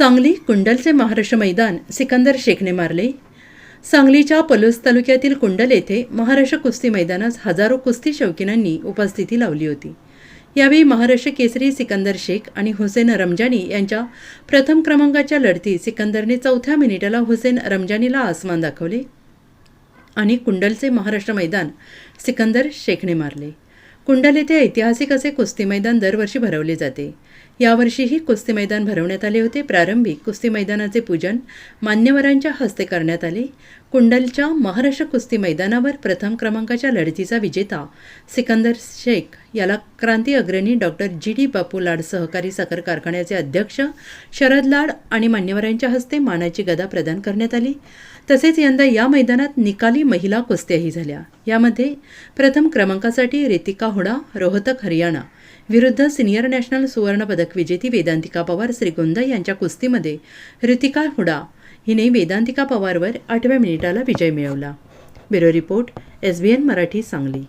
सांगली कुंडलचे महाराष्ट्र मैदान सिकंदर शेखने मारले. सांगलीच्या पलूस तालुक्यातील कुंडल येथे महाराष्ट्र कुस्ती मैदानास हजारो कुस्ती शौकीनांनी उपस्थिती लावली होती. यावेळी महाराष्ट्र केसरी सिकंदर शेख आणि हुसेन रमजानी यांच्या प्रथम क्रमांकाच्या लढतीत सिकंदरने चौथ्या मिनिटाला हुसेन रमजानीला आसमान दाखवले आणि कुंडलचे महाराष्ट्र मैदान सिकंदर शेखने मारले. कुंडल येथे ऐतिहासिक असे कुस्ती मैदान दरवर्षी भरवले जाते. यावर्षीही कुस्ती मैदान भरवण्यात आले होते. प्रारंभी कुस्ती मैदानाचे पूजन मान्यवरांच्या हस्ते करण्यात आले. कुंडलच्या महाराष्ट्र कुस्ती मैदानावर प्रथम क्रमांकाच्या लढतीचा विजेता सिकंदर शेख याला क्रांती अग्रणी डॉक्टर जी डी बापू लाड सहकारी साखर कारखान्याचे अध्यक्ष शरद लाड आणि मान्यवरांच्या हस्ते मानाची गदा प्रदान करण्यात आली. तसेच यंदा या मैदानात निकाली महिला कुस्त्याही झाल्या. यामध्ये प्रथम क्रमांकासाठी रितिका हुडा रोहतक हरियाणा विरुद्ध सिनियर नॅशनल सुवर्णपदक विजेती वेदांतिका पवार श्रीगोंदा यांच्या कुस्तीमध्ये रितिका हुडा हिने वेदांतिका पवारवर आठव्या मिनिटाला विजय मिळवला. Bureau report S B N Marathi Sangli.